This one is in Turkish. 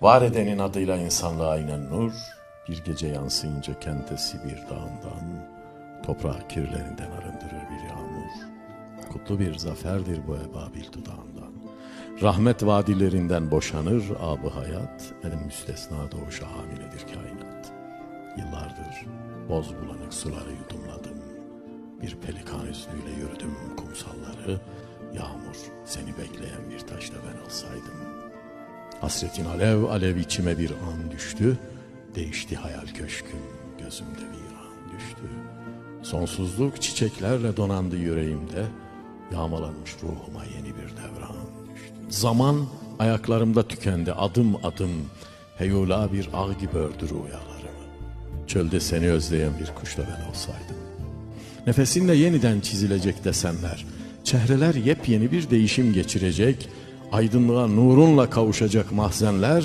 Var edenin adıyla insanlığa inen nur, bir gece yansıyınca kentesi bir dağından, toprağı kirlerinden arındırır bir yağmur. Kutlu bir zaferdir bu ebabil dudağından. Rahmet vadilerinden boşanır abı hayat, en müstesna doğuşa hamiledir kainat. Yıllardır boz bulanık suları yudumladım. Bir pelikan üstüyle yürüdüm kumsalları. Yağmur seni bekleyen bir taşla ben olsaydım. Hasretin alev alev içime bir an düştü. Değişti hayal köşküm, gözümde viran düştü. Sonsuzluk çiçeklerle donandı yüreğimde. Yağmalanmış ruhuma yeni bir devran düştü. Zaman ayaklarımda tükendi adım adım. Heyula bir ağ gibi ördü rüyalarımı. Çölde seni özleyen bir kuşla ben olsaydım. Nefesinle yeniden çizilecek desenler. Çehreler yepyeni bir değişim geçirecek. Aydınlığa nurunla kavuşacak mahzenler.